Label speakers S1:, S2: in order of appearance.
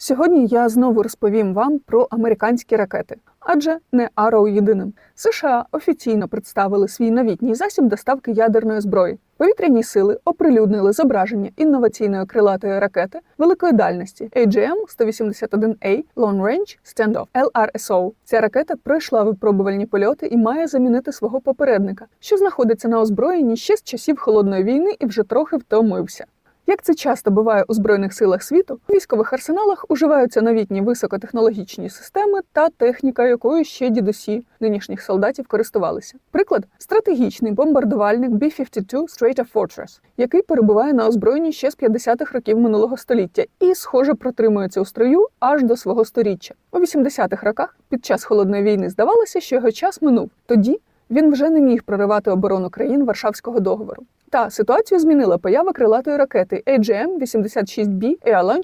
S1: Сьогодні я знову розповім вам про американські ракети, адже не Arrow єдиним. США офіційно представили свій новітній засіб доставки ядерної зброї. Повітряні сили оприлюднили зображення інноваційної крилатої ракети великої дальності AGM-181A Long Range Standoff LRSO. Ця ракета пройшла випробувальні польоти і має замінити свого попередника, що знаходиться на озброєнні ще з часів холодної війни і вже трохи втомився. Як це часто буває у збройних силах світу, у військових арсеналах уживаються новітні високотехнологічні системи та техніка, якою ще дідусі нинішніх солдатів користувалися. Приклад стратегічний бомбардувальник B-52 Strata Fortress, який перебуває на озброєнні ще з 50-х років минулого століття і, схоже, протримується у строю аж до свого сторіччя. У 80-х роках під час холодної війни здавалося, що його час минув. Тоді він вже не міг проривати оборону країн Варшавського договору. Та ситуацію змінила поява крилатої ракети AGM-86B Air Launch